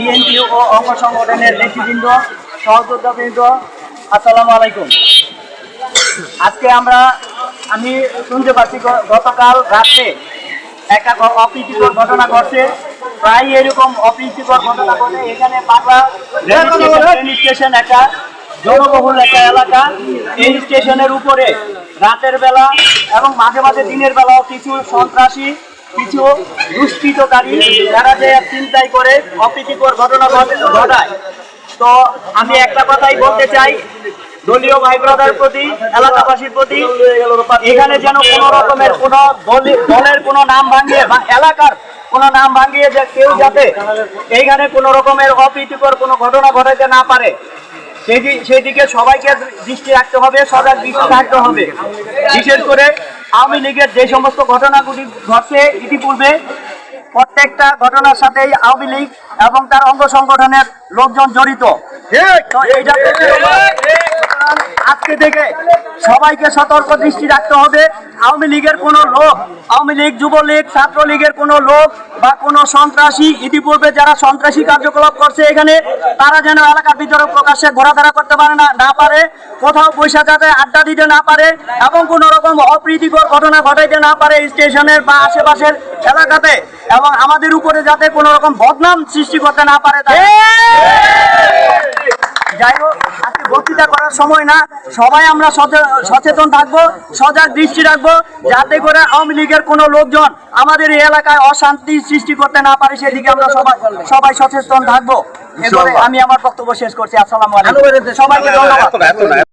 BNP ও অঙ্গ সংগঠনের নেতৃবৃন্দ, সহযোদ্ধাবৃন্দ, আসসালামু আলাইকুম। আজকে আমরা, আমি শুনতে পাচ্ছি গতকাল রাত্রে একটা অপ্রীতিকর ঘটনা ঘটছে। প্রায় এরকম অপ্রীতিকর ঘটনা ঘটে। এখানে বাংলা স্টেশন একটা, জনবহুল একটা এলাকা। এই স্টেশনের উপরে রাতের বেলা এবং মাঝে মাঝে দিনের বেলাও কিছু সন্ত্রাসী কিছু দুষ্কৃতকারী যারা যে চিন্তাই করে, অপ্রীতিকর ঘটনা ঘটায়। তো আমি একটা কথাই বলতে চাই, দলীয় ভাই ব্রাদার প্রতি, এলাকাবাসীর প্রতি, এখানে যেন কোনো রকমের কোন দলের কোনো নাম ভাঙিয়ে বা এলাকার কোনো নাম ভাঙিয়ে যে কেউ যাতে এইখানে কোনো রকমের অপ্রীতিকর কোনো ঘটনা ঘটাতে না পারে সেই দি- সেই দিকে সবাইকে দৃষ্টি রাখতে হবে, সজাগ দৃষ্টি রাখতে হবে। বিশেষ করে আওয়ামী লীগের যে সমস্ত ঘটনাগুলি ঘটছে ইতিপূর্বে প্রত্যেকটা ঘটনার সাথেই আওয়ামী লীগ এবং তার অঙ্গ সংগঠনের লোকজন জড়িত। তো এইটা আজকে থেকে সবাইকে সতর্ক দৃষ্টি রাখতে হবে। আওয়ামী লীগের কোনো লোক, আওয়ামী লীগ, যুবলীগ, ছাত্রলীগের কোনো লোক বা কোনো সন্ত্রাসী, ইতিপূর্বে যারা সন্ত্রাসী কার্যকলাপ করছে এখানে, তারা যেন এলাকার ভিতরে প্রকাশ্যে ঘোরাফেরা করতে পারে না না পারে, কোথাও পয়সা যাতে আড্ডা দিতে না পারে এবং কোনো রকম অপ্রীতিকর ঘটনা ঘটাইতে না পারে স্টেশনের বা আশেপাশের এলাকাতে এবং আমাদের উপরে যাতে কোনো রকম বদনাম সৃষ্টি করতে না পারে যাই হোক আজকে বক্তৃতা করার সময় না সবাই আমরা সচেতন থাকব সজাগ দৃষ্টি রাখব যাতে করে আওয়ামী লীগের কোনো লোকজন আমাদের এই এলাকায় অশান্তি সৃষ্টি করতে না পারে সেদিকে আমরা সবাই সবাই সচেতন থাকব। আমি আমার বক্তব্য শেষ করছি। আসসালাম আলাইকুম। সবাইকে ধন্যবাদ।